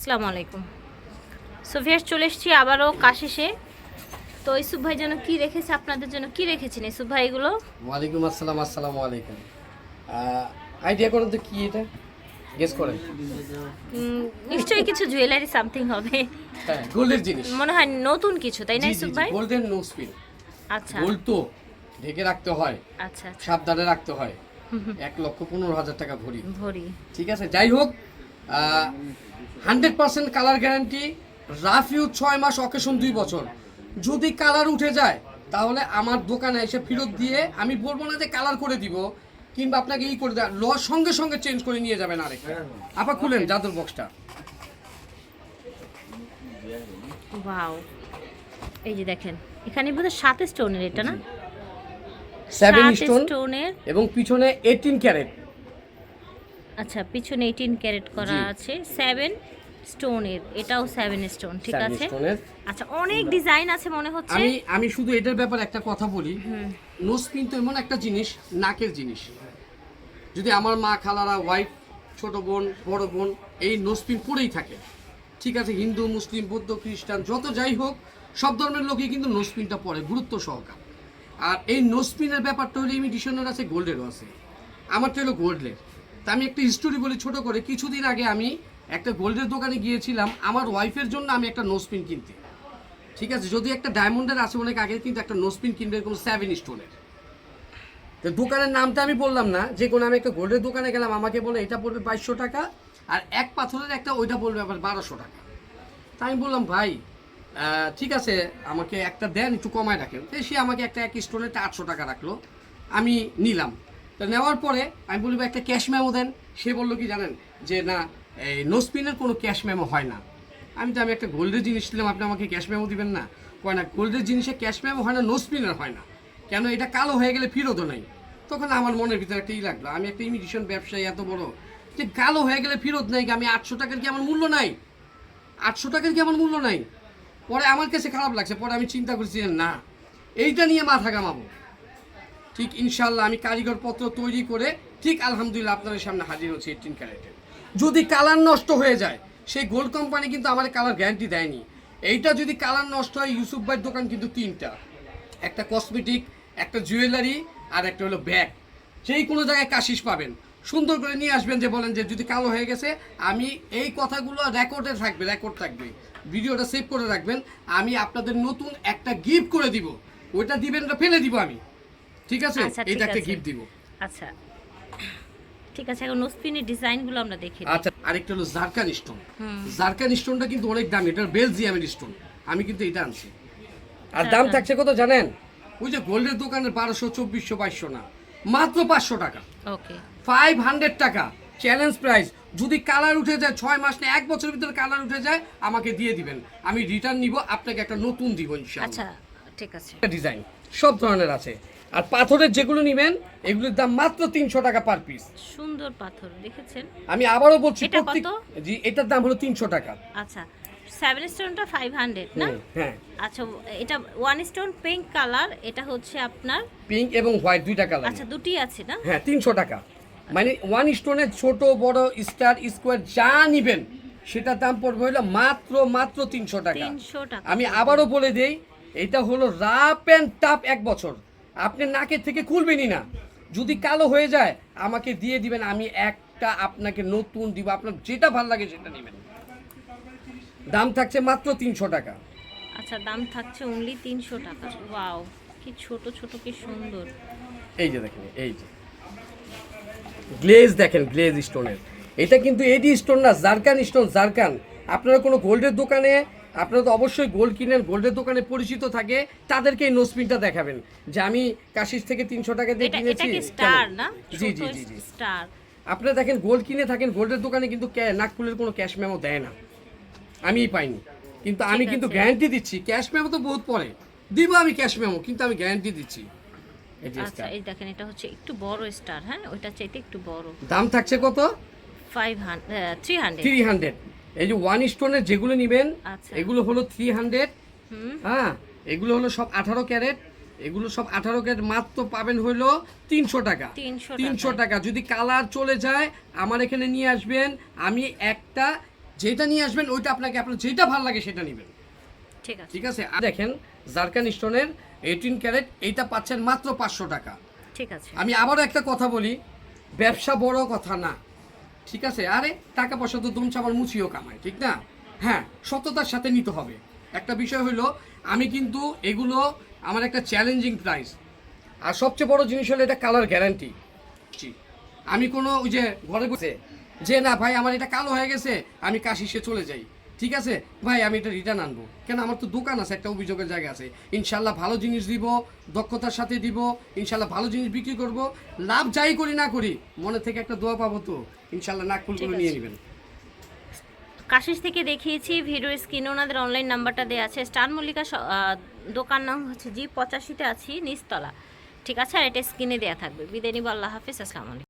আসসালামু আলাইকুম। সোফিয়ার চলে এসেছি আবারও কাশিসে তো ইসুফ ভাই যেন কি রেখেছে আপনাদের জন্য কি রেখেছেন ইসুফ ভাই এগুলো? ওয়ালাইকুম আসসালাম আসসালামু আলাইকুম। আইডিয়া করুন তো কি এটা? গেস করেন। নিশ্চয়ই কিছু জুয়েলারি সামথিং হবে। হ্যাঁ গোল্ডের জিনিস। মনে হয় নতুন কিছু তাই না ইসুফ ভাই? গোল্ডেন নো স্পিন আচ্ছা। গোল্ড তো ঢেকে রাখতে হয়। আচ্ছা আচ্ছা। সাবধানে রাখতে হয়। এক লক্ষ পনেরো হাজার টাকা ভরি। ভরি। ঠিক আছে যাই হোক hundred percent colour guarantee rough use ছয় মাস অকেশন দুই বছর। যদি কালার উঠে যায় তাহলে আমার দোকানে এসে ফেরত দিয়ে আমি বলব না যে কালার করে দিব কিংবা আপনাকে ই করে দেয় ল সঙ্গে সঙ্গে চেঞ্জ করে নিয়ে যাবেন আরেকটা। আপা খুলেন জাদুর বক্সটা ওয়াও এই যে দেখেন এখানে বোধহয় সাত স্টোনের এটা না? সেভেন স্টোন স্টোনের এবং পিছনে এইটিন ক্যারেট আচ্ছা পিছনে এইটিন ক্যারেট করা আছে। সেভেন স্টোনের এটাও সেভেন স্টোন ঠিক আছে? আচ্ছা অনেক ডিজাইন আছে মনে হচ্ছে। আমি আমি শুধু এটার ব্যাপারে একটা কথা বলি। নোসপিন তো এমন একটা জিনিস নাকের জিনিস। যদি আমার মা খালারা ওয়াইফ ছোট বোন বড় বোন এই নোসপিন পরেই থাকে। ঠিক আছে হিন্দু মুসলিম বৌদ্ধ খ্রিস্টান যত যাই হোক সব ধর্মের লোকই কিন্তু নোসপিনটা পরে গুরুত্ব সহকার। আর এই নোসপিনের ব্যাপারটা হলো ইমিটেশনের আছে গোল্ডেরও আছে। আমারটা হলো গোল্ডের তা আমি একটা হিস্টোরি বলি ছোট করে। কিছুদিন আগে আমি একটা গোল্ডের দোকানে গিয়েছিলাম। আমার ওয়াইফের জন্য আমি একটা নোসপিন কিনতে। ঠিক আছে? যদি একটা ডায়মন্ডের আছে অনেক আগে কিন্তু একটা নোসপিন কিনবে এরকম সেভেন স্টোনের তো দোকানের নামটা আমি বললাম না। যে কোনো আমি একটা গোল্ডের দোকানে গেলাম, আমাকে বলে, এটা পড়বে বাইশশো টাকা আর এক পাথরের একটা ওইটা পড়বে আবার বারোশো টাকা। তাই আমি বললাম, ভাই ঠিক আছে, আমাকে একটা দেন, একটু কমায় রাখেন। তো সে আমাকে একটা এক স্টোনেরটা আটশো টাকা রাখল। আমি নিলাম। তো নেওয়ার পরে আমি বলব একটা ক্যাশ মেমো দেন। সে বলল কি জানেন? যে, না, এই নোসপিনের কোনো ক্যাশ মেমো হয় না। আমি তো, আমি একটা গোল্ডের জিনিস নিলাম আপনি আমাকে ক্যাশ মেমো দিবেন না? কয়, না, গোল্ডের জিনিসে ক্যাশ মেমো হয় না, নোসপিনের হয় না। কেন, এটা কালো হয়ে গেলে ফিরতও নাই। তখন আমার মনের ভিতরে একটা ই লাগল। আমি একটা ইমিটেশন ব্যবসায়ী এত বড়। যে, কালো হয়ে গেলে ফিরত নাই আমি আটশো টাকার কি আমার মূল্য নাই? আটশো টাকার কি আমার মূল্য নাই? পরে আমার কাছে খারাপ লাগছে। পরে আমি চিন্তা করছি না, এইটা নিয়ে মাথা কামাবো ঠিক ইনশাল্লাহ আমি কারিগর পত্র তৈরি করে ঠিক আলহামদুলিল্লাহ আপনাদের সামনে হাজির হচ্ছে এইটিন ক্যারেটের যদি কালার নষ্ট হয়ে যায়, সেই গোল্ড কোম্পানি কিন্তু আমার কালার গ্যারান্টি দেয়নি। এইটা যদি কালার নষ্ট হয়, ইউসুফ ভাইয়ের দোকান কিন্তু তিনটা। একটা কসমেটিক একটা জুয়েলারি আর একটা হলো ব্যাগ যেই কোনো জায়গায় কাশিস পাবেন। সুন্দর করে নিয়ে আসবেন যে বলেন যে যদি কালো হয়ে গেছে, আমি এই কথাগুলো রেকর্ডে থাকবে রেকর্ড থাকবে। ভিডিওটা সেভ করে রাখবেন। আমি আপনাদের নতুন একটা গিফট করে দিব। ওইটা দিবেন না, ফেলে দিব আমি। ঠিক আছে? এটা একটা গিফট দিব। আচ্ছা। ঠিক আছে এখন নোসপিনের ডিজাইনগুলো আমরা দেখি আচ্ছা আরেকটা হলো জারকান স্টোন। জারকান স্টোনটা কিন্তু অনেক দামি এটা বেলজিয়ামের স্টোন। আমি কিন্তু এটা আনছি। আর আচ্ছা, দাম আচ্ছা। থাকছে কত জানেন? ওই যে গোল্ডের দোকানের বারোশো চব্বিশশো বাইশশো না মাত্র পাঁচশো টাকা। ওকে। ফাইভ হান্ড্রেড টাকা। চ্যালেঞ্জ প্রাইস যদি কালার উঠে যায় ছয় মাস না এক বছরের ভিতরে কালার উঠে যায় আমাকে দিয়ে দিবেন। আমি রিটার্ন নিব আপনাকে একটা নতুন দিব ইনশাআল্লাহ। আচ্ছা ঠিক আছে। ডিজাইন সব ধরনের আছে। আর পাথরের যেগুলো নেবেন এগুলোর দাম মাত্র তিনশো টাকা পার পিস সুন্দর পাথর দেখেছেন? আমি আবারও বলছি প্রত্যেক জি এটার দাম হলো তিনশো টাকা। আচ্ছা সেভেন স্টোনটা ফাইভ হান্ড্রেড না? হ্যাঁ। আচ্ছা এটা ওয়ান স্টোন পিঙ্ক কালার এটা হচ্ছে আপনার পিঙ্ক এবং হোয়াইট দুইটা কালার আচ্ছা দুটি আছে না? হ্যাঁ তিনশো টাকা। মানে ওয়ান স্টোনের ছোট বড় স্টার স্কোয়ার যা নিবেন সেটার দাম পড়বে হলো মাত্র মাত্র তিনশো টাকা। তিনশো টাকা। আমি আবারও বলে দেই এটা হলো রাপ অ্যান্ড টাপ এক বছর। আপনি নাকের থেকে খুলবেনই না। যদি কালো হয়ে যায় আমাকে দিয়ে দিবেন আমি একটা আপনাকে নতুন দিব আপনার যেটা ভালো লাগে সেটা নেবেন। দাম থাকছে মাত্র তিনশো টাকা। আচ্ছা দাম থাকছে অনলি তিনশো টাকা। ওয়াও কি ছোট ছোট কি সুন্দর। এই যে দেখেন এই যে। গ্লেজ দেখেন গ্লেজ স্টোনের। এটা কিন্তু এডি স্টোন না জারকান স্টোন জারকান। আপনারা কোনো গোল্ডের দোকানে আপনারা তো অবশ্যই গোল্ড কিনেন গোল্ডের দোকানে পরিচিত থাকে তাদেরকে এই নোসপিনটা দেখাবেন। যে আমি কাশিস থেকে তিনশো টাকা দিয়ে কিনেছি জি জি জি জি। আপনারা দেখেন গোল্ড কিনে থাকেন গোল্ডের দোকানে কিন্তু নাকফুলের কোনো ক্যাশ মেমো দেয় না। আমিই পাইনি। কিন্তু আমি কিন্তু গ্যারান্টি দিচ্ছি ক্যাশ মেমো তো বহুত পরে। দিব আমি ক্যাশ মেমো কিন্তু আমি গ্যারান্টি দিচ্ছি। আচ্ছা এই দেখেন এটা হচ্ছে একটু বড় স্টার হ্যাঁ? ওইটা চাইতে একটু বড়। দাম থাকছে কত? Five hundred three hundred three hundred এই যে ওয়ান স্টোনের যেগুলো নেবেন আচ্ছা। এগুলো হলো থ্রি হান্ড্রেড হ্যাঁ এগুলো হলো সব আঠারো ক্যারেট। এগুলো সব আঠারো ক্যারেট মাত্র পাবেন হলো তিনশো টাকা। তিনশো টাকা। যদি কালার চলে যায় আমার এখানে নিয়ে আসবেন আমি একটা যেটা নিয়ে আসবেন ওইটা আপনাকে আপনার যেটা ভালো লাগে সেটা নেবেন। ঠিক আছে। ঠিক আছে? আর দেখেন জারকান স্টোনের এইটিন ক্যারেট এইটা পাচ্ছেন মাত্র পাঁচশো টাকা। ঠিক আছে। আমি আবারও একটা কথা বলি ব্যবসা বড় কথা না। ঠিক আছে? আরে টাকা পয়সা তো দম আমার মুছিও কামায়, ঠিক না? হ্যাঁ সততার সাথে নিতে হবে। একটা বিষয় হলো, আমি কিন্তু এগুলো, আমার একটা চ্যালেঞ্জিং প্রাইস আর সবচেয়ে বড় জিনিস হলো, এটা কালার গ্যারান্টি আমি কোনো ওই যে ঘরে বসে, যে না ভাই, আমার এটা কালো হয়ে গেছে, আমি কাশি সে চলে যাই। ঠিক আছে? ভাই আমি এটা রিটার্ন আনব। কেন? আমার তো দোকান আছে একটা অভিযোগের জায়গা আছে। ইনশাল্লাহ ভালো জিনিস দিব দক্ষতার সাথে দিব ইনশাল্লাহ ভালো জিনিস বিক্রি করব। লাভ যাই করি না করি মনে থেকে একটা দোয়া পাবো তো। ইনশাল্লাহ নাক ফুলগুলো ঠিক নিয়ে নেবেন। কাশিস থেকে দেখিয়েছি ভিডিও স্ক্রিনে ওনাদের অনলাইন নাম্বারটা দেওয়া আছে। স্টার মল্লিকা দোকান নাম হচ্ছে জি পঁচাশিতে আছি নিচতলা। ঠিক আছে? আর এটা স্ক্রিনে দেওয়া থাকবে। বিদায় নিব আল্লাহ হাফিজ আসসালামু আলাইকুম।